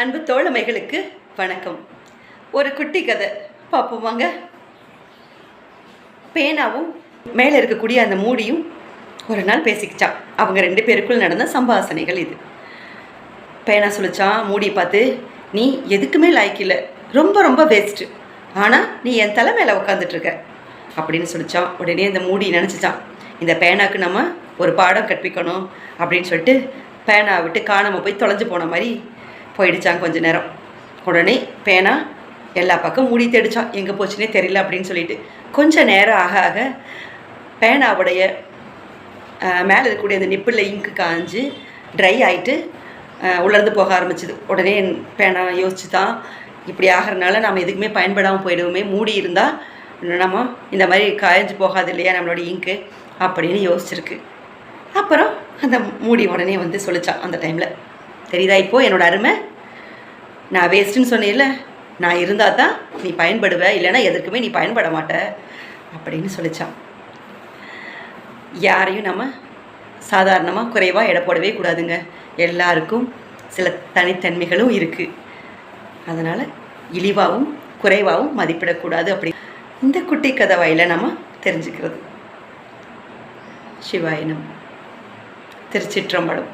அன்பு தோழமைகளுக்கு வணக்கம். ஒரு குட்டி கதை. பார்ப்போம் வாங்க பேனாவும் மேலே இருக்கக்கூடிய அந்த மூடியும் ஒரு நாள் பேசிக்கிச்சான் அவங்க ரெண்டு பேருக்குள் நடந்த சம்பாசனைகள் இது. பேனா சொல்லிச்சான் மூடி பார்த்து நீ எதுக்குமே லாய்க்கில்லை ரொம்ப ரொம்ப வேஸ்ட்டு ஆனால் நீ என் தலை மேலே உட்காந்துட்ருக்க அப்படின்னு சொல்லிச்சான் உடனே இந்த மூடி நினச்சிச்சான் இந்த பேனாக்கு நம்ம ஒரு பாடம் கற்பிக்கணும். அப்படின்னு சொல்லிட்டு பேனா விட்டு காணாமல் போய் தொலைஞ்சு போன மாதிரி போயிடுச்சான் கொஞ்ச நேரம். உடனே பேனா எல்லா பக்கம் மூடி தேடிச்சான். எங்கே போச்சுன்னே தெரியல அப்படின்னு சொல்லிட்டு. கொஞ்ச நேரம் ஆக ஆக பேனாவுடைய மேலே இருக்கக்கூடிய அந்த நிப்பில் இங்கு காஞ்சு ட்ரை ஆகிட்டு உலர்ந்து போக ஆரம்பிச்சிது. உடனே என் பேனா யோசிச்சு தான் இப்படி ஆகிறனால நம்ம எதுக்குமே பயன்படாமல் போயிடுவோமே. மூடி இருந்தால் நம்ம இந்த மாதிரி காய்ஞ்சு போகாது இல்லையா நம்மளோட இங்கு அப்படின்னு யோசிச்சிருக்கு. அப்புறம் அந்த மூடி உடனே வந்து சொல்லிச்சான் அந்த டைமில் தெரியுதா இப்போ என்னோட அருமை. நான் வேஸ்ட்டுன்னு சொன்னேன்ல நான் இருந்தால் தான் நீ பயன்படுவ இல்லைன்னா எதற்குமே நீ பயன்பட மாட்ட அப்படின்னு சொல்லித்தான் யாரையும் நம்ம சாதாரணமாக குறைவாக எடை போடவே கூடாதுங்க. எல்லாருக்கும் சில தனித்தன்மைகளும் இருக்குது அதனால் இழிவாகவும் குறைவாகவும் மதிப்பிடக்கூடாது அப்படி. இந்த குட்டி கதவாயில் நம்ம தெரிஞ்சுக்கிறது. சிவாயினம் திருச்சிற்றம்பலம்.